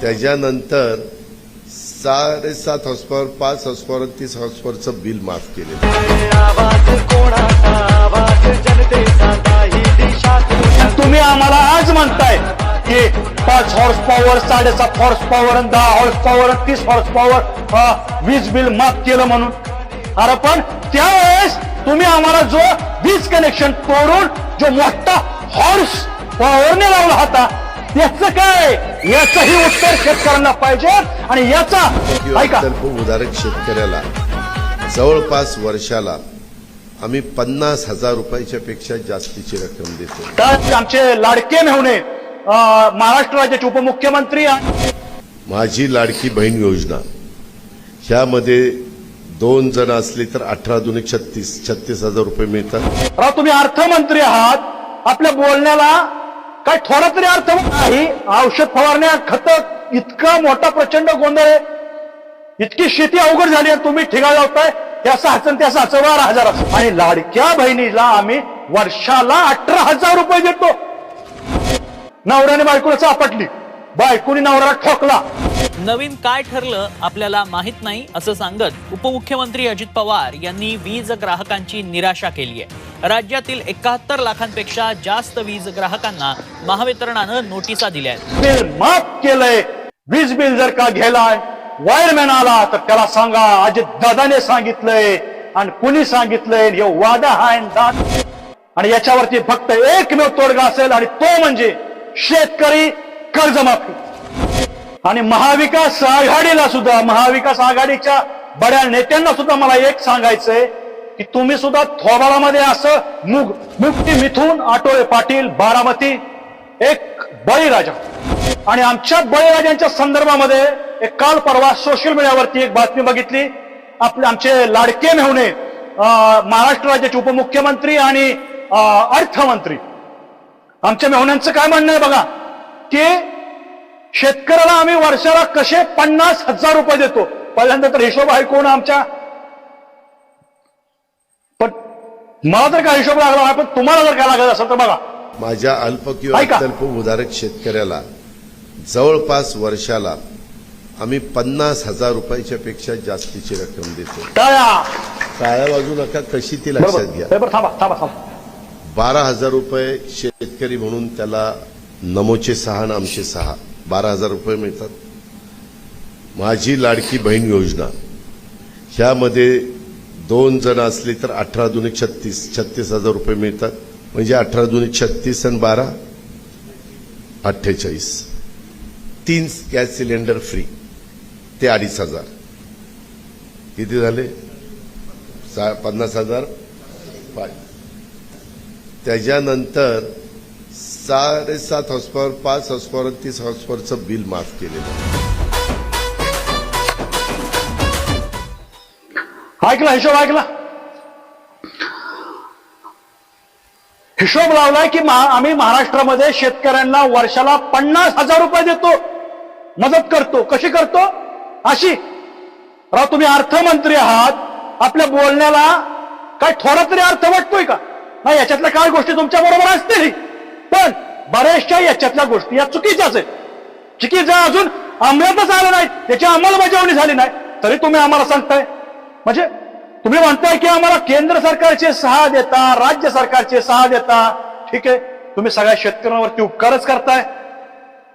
त्याच्यानंतर साडेसात हॉर्सपॉवर पाच हॉर्सपॉवर तीस हॉस्पॉरचं बिल माफ केले तुम्ही आम्हाला आज म्हणताय की पाच हॉर्स पॉवर साडेसात हॉर्स पॉवर दहा हॉर्स पॉवर तीस हॉर्स पॉवर वीज बिल माफ केलं म्हणून. अरे पण त्यावेळेस तुम्ही आम्हाला जो वीज कनेक्शन तोडून जो मोठा हॉर्स पॉवरने लावला होता याचं काय? याचंही उत्तर शेतकऱ्यांना पाहिजे आणि याचा ऐका. अत्यल्प उधारक शेतकऱ्याला. जवळपास वर्षाला आम्ही पन्नास हजार रुपयाच्या पेक्षा जास्तीची रक्कम देतो. तर आमचे लाडके मेहुणे अं, महाराष्ट्र राज्याचे उपमुख्यमंत्री माझी लाडकी बहीण योजना. ह्यामध्ये दोन जण असली तर अठरा दोन छत्तीस छत्तीस हजार रुपये मिळतात. तुम्ही अर्थमंत्री आहात. आपल्या बोलण्याला काय थोडा तरी अर्थ नाही. औषध फवारण्या खत इतका मोठा प्रचंड गोंधळ आहे. इतकी शेती अवघड झाली आहे तुम्ही ठिकाण लावताय. त्याचा साचन त्या साचं हजार असं. आणि लाडक्या बहिणीला आम्ही वर्षाला अठरा हजार रुपये देतो. नवऱ्याने बायकोला चापटली बायकोनी नवऱ्याला ठोकला. नवीन काय ठरलं आपल्याला माहीत नाही असं सांगत उपमुख्यमंत्री अजित पवार यांनी वीज ग्राहकांची निराशा केली आहे राज्यातील एकाहत्तर लाखांपेक्षा जास्त वीज ग्राहकांना महावितरणानं नोटिसा दिल्या आहेत बिल माफ केलंय. वीज बिल जर का घ्यायलाय वायरमॅन आला तर त्याला सांगा अजित दादाने सांगितलंय आणि कुणी सांगितलंय हे वादा दाद आणि याच्यावरती फक्त एकमेव तोडगा असेल आणि तो म्हणजे शेतकरी कर्जमाफी. आणि महाविकास आघाडीला सुद्धा महाविकास आघाडीच्या बड्या नेत्यांना सुद्धा मला एक सांगायचंय की तुम्ही सुद्धा थोबाळामध्ये असं मुग मुक्ती मिथून आटोळे पाटील बारामती एक बळीराजा. आणि आमच्या बळीराजांच्या संदर्भामध्ये एक काल परवा सोशल मीडियावरती एक बातमी बघितली. आपले आमचे लाडके मेहुणे महाराष्ट्र राज्याचे उपमुख्यमंत्री आणि अर्थमंत्री. आमच्या मेहुण्यांचं काय म्हणणं आहे बघा? की शेतकऱ्याला आम्ही वर्षाला कसे पन्नास हजार रुपये देतो? पहिल्यांदा तर हिशोब आहे कोण आमच्या? पण मला तर काय हिशोब लागला नाही पण तुम्हाला जर काय लागत असेल तर बघा. माझ्या अल्प किंवा ऐका. अत्यल्प उधारक शेतकऱ्याला जवळपास वर्षाला आम्ही पन्नास हजार रुपयाच्या पेक्षा जास्तीची रक्कम देतो. टाळ्या. वाजू नका कशी ती लक्षात घ्या. बरोबर थांबा थांबा थांबा. बारा हजार रुपये शेतकरी म्हणून त्याला नमोचे सहा आणि आमचे सहा. बारा हजार रुपये मिळतात. माझी लाडकी बहीण योजना. ह्यामध्ये दोन जण असली तर अठरा दोन्ही छत्तीस छत्तीस हजार रुपये मिळतात. म्हणजे अठरा दोन्ही छत्तीस आणि बारा अठ्ठेचाळीस. तीन गॅस सिलेंडर फ्री. ते अडीच हजार. किती झाले? पन्नास हजार? पाच त्याच्यानंतर साडेसात हॉर्सपॉवर पाच हॉर्सपॉवर आणि तीस हॉस्पॉरचं बिल माफ केलेलं ऐकला हिशोब ऐकला. हिशोब लावलाय की आम्ही महाराष्ट्रामध्ये शेतकऱ्यांना वर्षाला पन्नास हजार रुपये देतो. मदत करतो. कशी करतो? अशी. राव तुम्ही अर्थमंत्री आहात. आपल्या बोलण्याला काय थोडा तरी अर्थ वाटतोय का? नाही याच्यातल्या काय गोष्टी तुमच्या बरोबर असतील? पण बऱ्याचशा याच्यातल्या गोष्टी या चुकीच्याच आहेत चुकीच्या अजून अंमलातच आलं नाही त्याची अंमलबजावणी झाली नाही. तरी तुम्ही आम्हाला सांगताय. म्हणजे तुम्ही म्हणताय की आम्हाला केंद्र सरकारचे सहा देता राज्य सरकारचे सहा देता. ठीक आहे. तुम्ही सगळ्या शेतकऱ्यांवरती उपकारच करताय.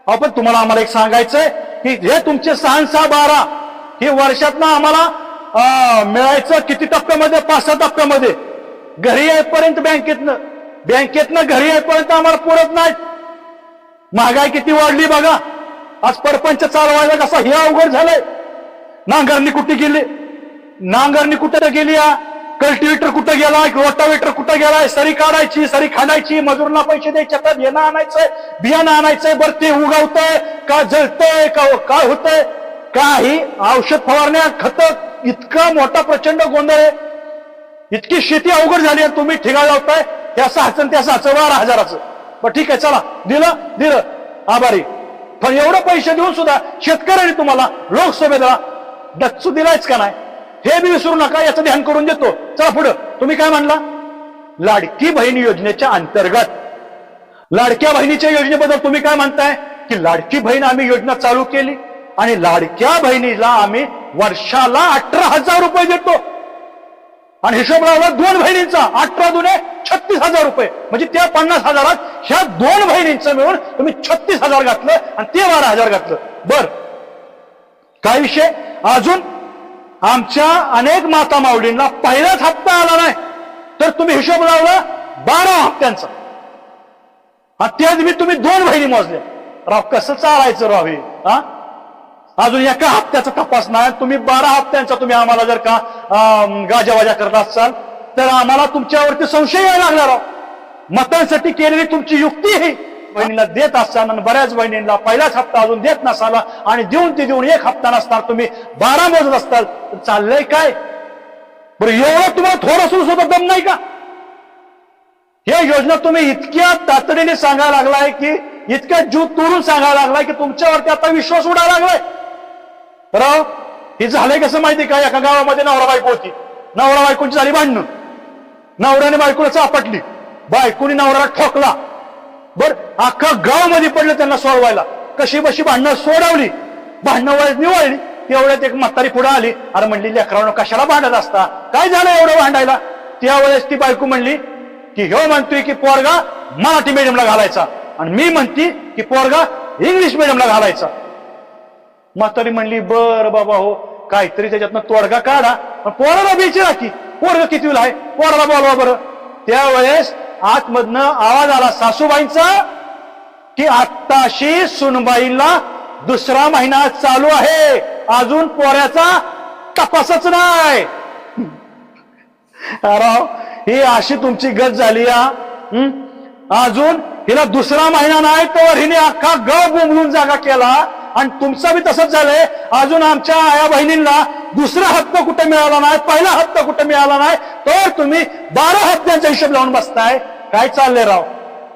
आपण तुम्हाला आम्हाला एक सांगायचंय की हे तुमचे सहा सहा बारा हे वर्षातनं आम्हाला मिळायचं किती टप्प्यामध्ये? पाच सहा टप्प्यामध्ये. घरी येईपर्यंत बँकेतनं बँकेतनं घरी येईपर्यंत आम्हाला पुरत नाहीत. महागाई किती वाढली बघा. आज परपंच चालवायला कसा हे अवघड झालंय. नांगरणी कुठे गेली? नांगरणी कुठे गेली या? कल्टिवेटर कुठं गेलाय? रोटावेटर कुठं गेलाय? सरी काढायची सरी खाणायची मजुरांना पैसे द्यायचे तर बियाणं आणायचंय. बियाणं आणायचंय बरं ते उगवतंय. का जळतंय का काय होतंय? काही औषध फवारण्या खत इतका मोठा प्रचंड गोंधळ आहे. इतकी शेती अवघड झाली आहे तुम्ही ठिकाण लावताय. या सहाचं त्या सहाचं बारा हजाराचं. पण ठीक आहे चला. दिलं दिलं. आभारी. पण एवढं पैसे देऊन सुद्धा शेतकऱ्यांनी तुम्हाला लोकसभेला डच्चू दिलायच का नाही? हे मी विसरू नका याचं ध्यान करून देतो. चला पुढं. तुम्ही काय म्हणला? लाडकी बहीण योजनेच्या अंतर्गत. लाडक्या बहिणीच्या योजनेबद्दल तुम्ही काय म्हणताय? की लाडकी बहीण आम्ही योजना चालू केली आणि लाडक्या बहिणीला आम्ही वर्षाला अठरा हजार रुपये देतो. आणि हिशोब लावला दोन बहिणींचा. अठरा दुने छत्तीस हजार रुपये. म्हणजे त्या पन्नास हजारात ह्या दोन बहिणींचं मिळून तुम्ही छत्तीस हजार घातलं आणि ते बारा हजार घातलं. बर. काय विषय? अजून आमच्या अनेक माता माऊलींना पहिलाच हप्ता आला नाही. तर तुम्ही हिशोब लावला बारा हप्त्यांचा. आणि त्याच मी तुम्ही दोन बहिणी मोजल्या. राव कसं चालायचं राव हे? हा? अजून एका हप्त्याचा तपास नाही. तुम्ही बारा हप्त्यांचा तुम्ही आम्हाला जर का अं, गाजावाजा करत असाल तर आम्हाला तुमच्यावरती संशय यायला लागणार मतांसाठी केलेली तुमची युक्ती ही. बहिणीला देत असताना आणि बऱ्याच बहिणींना पहिलाच हप्ता अजून देत नसाला आणि देऊन ते देऊन एक हप्ता नसणार तुम्ही बारा मोजत असताल तर चाललंय काय? बरं एवढं तुम्हाला थोडं सुद्धा दम नाही का? हे योजना तुम्ही इतक्या तातडीने सांगायला लागलाय की इतक्या जीव तोडून सांगायला लागलाय की तुमच्यावरती आता विश्वास उडायला लागलाय. राव हे झालंय कसं माहिती का? एका गावामध्ये नवरा बायको होती. नवरा बायकोची झाली भांडणं. नवऱ्याने बायकोला चापटली. बायकोनी नवऱ्याला ठोकला. बर अख्खा गावमध्ये पडलं त्यांना सोडवायला. कशी बशी भांडणं सोडवली. भांडणं वळत निवळली. तेवढ्यात एक म्हातारी पुढे आली. अरे म्हणली लेकरानं कशाला भांडत असता? काय झालं एवढं भांडायला? त्यावेळेस ती बायको म्हणली की ह्यो म्हणतोय की पोरगा मराठी मीडियमला घालायचा. आणि मी म्हणते की पोरगा इंग्लिश मीडियमला घालायचा. म्हातारी म्हणली बर बाबा हो काहीतरी त्याच्यातनं तोडगा काढा पण पोराला विचारा की पोरग किती आहे? पोराला बोलवा बरं. त्यावेळेस आतमधनं आवाज आला सासूबाईंचा की आत्ताशी सुनबाईला दुसरा महिना चालू आहे. अजून पोऱ्याचा तपासच नाही. राव हो, ही अशी तुमची गत झाली या अजून हिला दुसरा महिना नाही तर हिने अख्खा गाव बोंबलून जागा केला. आणि तुमचं बी तसंच झालंय. अजून आमच्या आया बहिणींना दुसरा हप्ता कुठे मिळाला नाही पहिला हप्ता कुठे मिळाला नाही तर तुम्ही बारा हप्त्यांचा हिशोब लावून बसताय. काय चाललंय राव?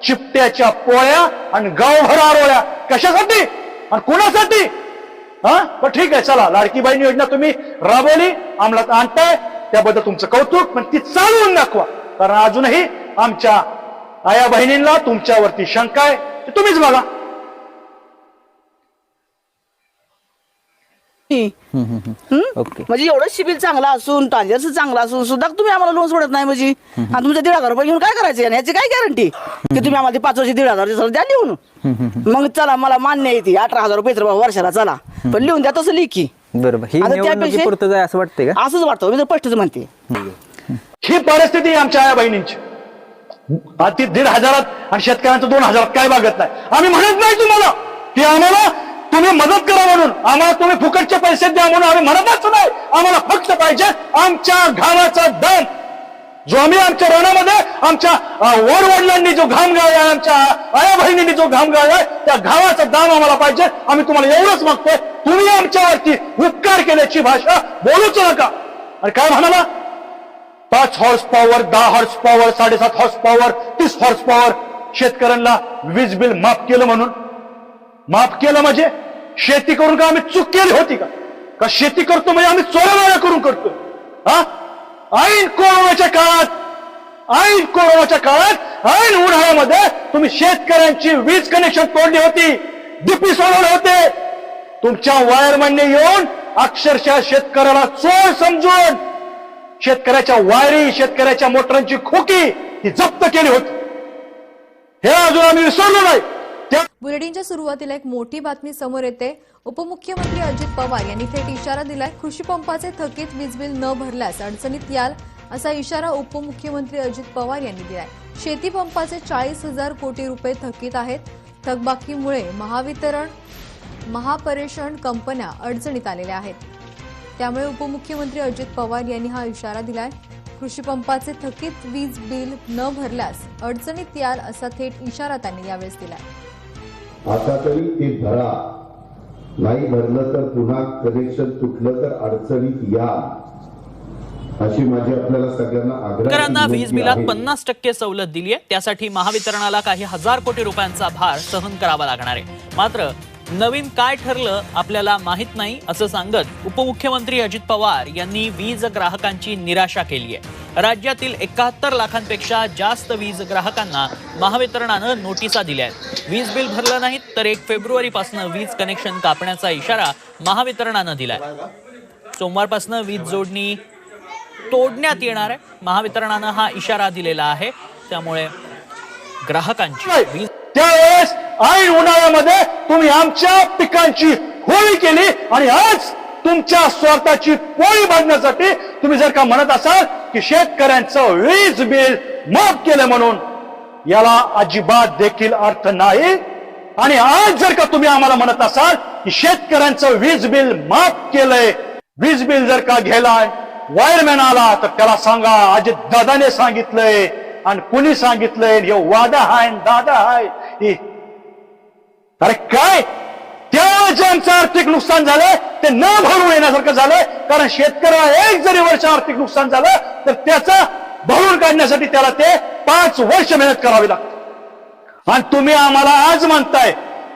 चिपट्याच्या पोळ्या आणि गावभर आरोळ्या. कशासाठी? आणि कुणासाठी? हा? पण ठीक आहे चला. लाडकी बहीण योजना तुम्ही राबवली अंमलात आणताय. त्याबद्दल तुमचं कौतुक पण ती चालवून दाखवा. कारण अजूनही आमच्या आया बहिणींना तुमच्यावरती शंका आहे ते तुम्हीच बघा. ओके. म्हणजे एवढं सिबिल चांगला असून ट्रान्झॅक्शन चांगला असून सुद्धा तुम्ही आम्हाला लोन सोडत नाही म्हणजे. आणि तुमचे दीड हजार रुपये घेऊन काय करायचे आणि याची काय गॅरंटी की तुम्ही आम्हाला ते पाच वर्ष दीड हजार द्या लिहून. मग चला मला मान्य आहे ती. अठरा हजार रुपये तर बाबा वर्षाला चला. पण लिहून द्या तसं लिखी. बरोबर. ही आता निवडणुकी त्यापेक्षा- पुरतं जाय असं वाटतंय का? असंच वाटतं. मी तर स्पष्टच म्हणते. ही परिस्थिती आहे आमच्या आया बहिणींची. आता ती दीड हजारात आणि शेतकऱ्यांचं दोन हजारात काय भागत नाही. आम्ही म्हणत नाही तुम्हाला की आम्हाला तुम्ही मदत करा म्हणून. आम्हाला तुम्ही फुकटचे पैसे द्या म्हणून आम्ही म्हणतच नाही. आम्हाला फक्त पाहिजे आमच्या घामाचा दम. जो आम्ही आमच्या रणामध्ये आमच्या वर वडिलांनी जो घाम गाळलाय आमच्या आया बहिणींनी जो घाम गाळलाय त्या घामाचा दाम आम्हाला पाहिजे. आम्ही तुम्हाला एवढंच मागतोय. तुम्ही आमच्यावरती उपकार केल्याची भाषा बोलूच नका. आणि काय म्हणाला? पाच हॉर्स पॉवर दहा हॉर्स पॉवर साडेसात हॉर्स पॉवर तीस हॉर्स पॉवर शेतकऱ्यांना वीज बिल माफ केलं म्हणून. माफ केलं म्हणजे? शेती करून का आम्ही चूक केली होती का? का शेती करतो म्हणजे आम्ही चोरामाऱ्या करून करतो हा? ऐन कोरोनाच्या काळात ऐन कोरोनाच्या काळात ऐन उन्हाळ्यामध्ये तुम्ही शेतकऱ्यांची वीज कनेक्शन तोडली होती डीपी सोडवले होते. तुमच्या वायरमॅनने येऊन अक्षरशः शेतकऱ्याला चोर समजून शेतकऱ्याच्या वायरी शेतकऱ्याच्या मोटरांची खोकी ही जप्त केली होती. हे अजून आम्ही विसरलो नाही. बुलेटिनच्या सुरुवातीला एक मोठी बातमी समोर येते. उपमुख्यमंत्री अजित पवार यांनी थेट इशारा दिलाय कृषी पंपाचे थकीत वीज बिल न भरल्यास अडचणीत याल असा इशारा उपमुख्यमंत्री अजित पवार यांनी दिलाय. शेती पंपाचे चाळीस हजार कोटी रुपये थकीत आहेत. थकबाकीमुळे महावितरण महापरेषण कंपन्या अडचणीत आलेल्या आहेत. त्यामुळे उपमुख्यमंत्री अजित पवार यांनी हा इशारा दिलाय कृषी पंपाचे थकीत वीज बिल न भरल्यास अडचणीत याल असा थेट इशारा त्यांनी यावेळेस दिलाय. आता तरी ते भरा नाही भरलं तर पुन्हा कनेक्शन तुटलं तर अडचणीत या. अशी माझी आपल्याला सगळ्यांना आग्रह वीज बिलात पन्नास टक्के सवलत दिली आहे त्यासाठी महावितरणाला काही हजार कोटी रुपयांचा भार सहन करावा लागणार आहे. मात्र नवीन काय ठरलं आपल्याला माहीत नाही असं सांगत उपमुख्यमंत्री अजित पवार यांनी वीज ग्राहकांची निराशा केली आहे राज्यातील एकाहत्तर लाखांपेक्षा जास्त वीज ग्राहकांना महावितरणानं नोटिसा दिल्या आहेत. वीज बिल भरलं नाही तर एक फेब्रुवारीपासून वीज कनेक्शन कापण्याचा इशारा महावितरणानं दिलाय. सोमवारपासून वीज जोडणी तोडण्यात येणार आहे. महावितरणानं हा इशारा दिलेला आहे. त्यामुळे ग्राहकांची वीज त्यावेळेस ऐन उन्हाळ्यामध्ये तुम्ही आमच्या पिकांची होळी केली आणि आज तुमच्या स्वार्थाची पोळी भागण्यासाठी तुम्ही जर का म्हणत असाल की शेतकऱ्यांचं वीज बिल माफ केलं म्हणून याला अजिबात देखील अर्थ नाही. आणि आज जर का तुम्ही आम्हाला म्हणत असाल की शेतकऱ्यांचं वीज बिल माफ केलंय वीज बिल जर का घ्यायलाय वायरमॅन आला तर त्याला सांगा अजित दादाने सांगितलंय आणि कुणी सांगितलंय? हे वादा हाय दादा हाय. अरे काय? त्यावेळेस जे आमचं आर्थिक नुकसान झालं ते न भरून येण्यासारखं झालं कारण शेतकऱ्याला एक जरी वर्ष आर्थिक नुकसान झालं तर त्याचं भरून काढण्यासाठी त्याला ते पाच वर्ष मेहनत करावी लागते. आणि तुम्ही आम्हाला आज म्हणताय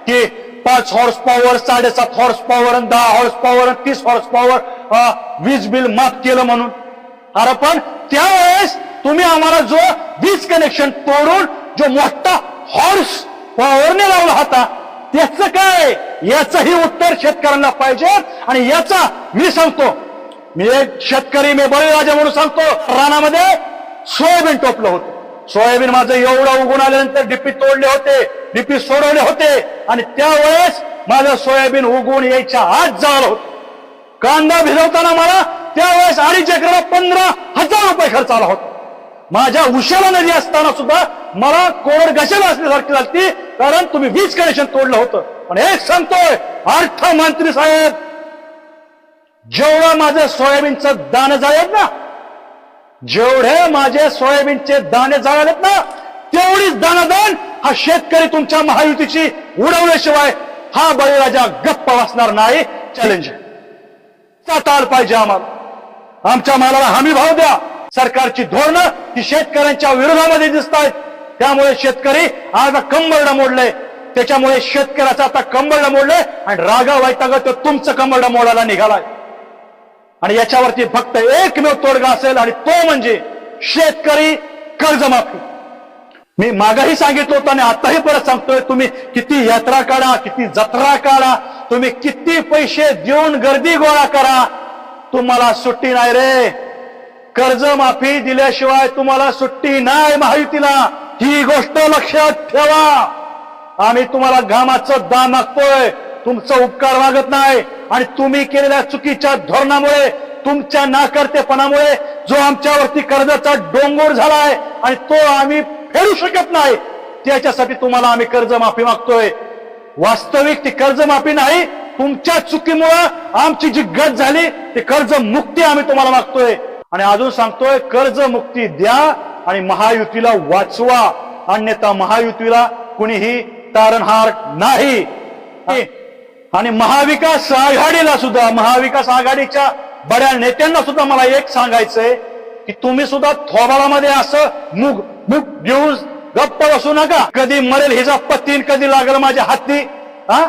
की पाच हॉर्स पॉवर साडेसात हॉर्स पॉवर आणि दहा हॉर्स पॉवर तीस हॉर्स पॉवर वीज बिल माफ केलं म्हणून. अरे पण त्यावेळेस तुम्ही आम्हाला जो वीज कनेक्शन तोडून जो मोठा हॉर्स पॉवरने लावला होता त्याचं काय? याचंही उत्तर शेतकऱ्यांना पाहिजे आणि याचा मी सांगतो. मी एक शेतकरी मी बळीराजा म्हणून सांगतो. रानामध्ये सोयाबीन टोपलं होतं. सोयाबीन माझं एवढं उगून आल्यानंतर डिपी तोडले होते डिपी सोडवले होते आणि त्यावेळेस माझं सोयाबीन उगवून यायच्या आत जाळ होत. कांदा भिजवताना मला त्यावेळेस अडीच एकराला पंधरा हजार रुपये खर्च आला होता. माझ्या उशाला नदी असताना सुद्धा मला कोरड गशाला असल्यासारखी लागती कारण तुम्ही वीज कनेक्शन तोडलं होतं. पण एक सांगतोय अर्थमंत्री साहेब जेवढं माझं सोयाबीनचं दाणं जाळेल ना जेवढे माझे सोयाबीनचे दाणे जाळलेत ना तेवढीच दानादान हा शेतकरी तुमच्या महायुतीची उडवल्याशिवाय हा बळीराजा गप्प वाचणार नाही. चॅलेंज जाता पाहिजे आम्हाला. आमच्या मालाला हमी भाव द्या. सरकारची धोरणं ही शेतकऱ्यांच्या विरोधामध्ये दिसत आहेत त्यामुळे शेतकरी आज कंबरडं मोडलंय. त्याच्यामुळे शेतकऱ्याचा आता कंबरडं मोडलंय आणि रागा वैताग तो तुमचं कंबरडं मोडायला निघालाय. आणि याच्यावरती फक्त एकमेव तोडगा असेल आणि तो म्हणजे शेतकरी कर्जमाफी. मी मागही सांगितलं होतं आणि आताही परत सांगतोय तुम्ही किती यात्रा काढा किती जत्रा काढा तुम्ही किती पैसे देऊन गर्दी गोळा करा. तुम्हाला सुट्टी नाही रे. कर्जमाफी दिल्याशिवाय तुम्हाला सुट्टी नाही महायुतीला. ही गोष्ट लक्षात ठेवा. आम्ही तुम्हाला घामाचं दान मागतोय. तुमचं उपकार मागत नाही. आणि तुम्ही केलेल्या चुकीच्या धोरणामुळे तुमच्या नाकर्तेपणामुळे जो आमच्यावरती कर्जाचा डोंगर झालाय आणि तो आम्ही फेडू शकत नाही त्याच्यासाठी तुम्हाला आम्ही कर्जमाफी मागतोय. वास्तविक ती कर्जमाफी नाही तुमच्या चुकीमुळं आमची जी गत झाली ती कर्जमुक्ती आम्ही तुम्हाला मागतोय. आणि अजून सांगतोय कर्जमुक्ती द्या आणि महायुतीला वाचवा. अन्यथा महायुतीला कुणीही तारणहार नाही. आणि महाविकास आघाडीला सुद्धा महाविकास आघाडीच्या बड्या नेत्यांना सुद्धा मला एक सांगायचंय की तुम्ही सुद्धा थोबाळामध्ये असं मुग मुग घेऊन गप्प बसू नका. कधी मरेल हिचा पत्तीन कधी लागल माझ्या हाती. हा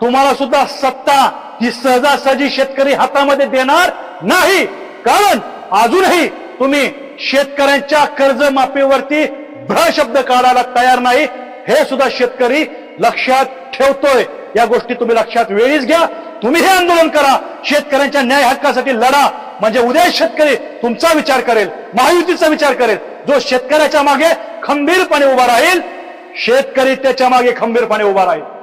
तुम्हाला सुद्धा सत्ता ही सहजासहजी शेतकरी हातामध्ये देणार नाही. कारण अजूनही तुम्ही शेतकऱ्यांच्या कर्जमाफीवरती भ्र शब्द काढायला तयार नाही. हे सुद्धा शेतकरी लक्षात ठेवतोय. या गोष्टी तुम्ही लक्षात वेळीच घ्या. तुम्ही हे आंदोलन करा. शेतकऱ्यांच्या न्याय हक्कासाठी लढा. म्हणजे उद्या शेतकरी तुमचा विचार करेल महायुतीचा विचार करेल. जो शेतकऱ्याच्या मागे खंबीरपणे उभा राहील शेतकरी त्याच्यामागे खंबीरपणे उभा राहील.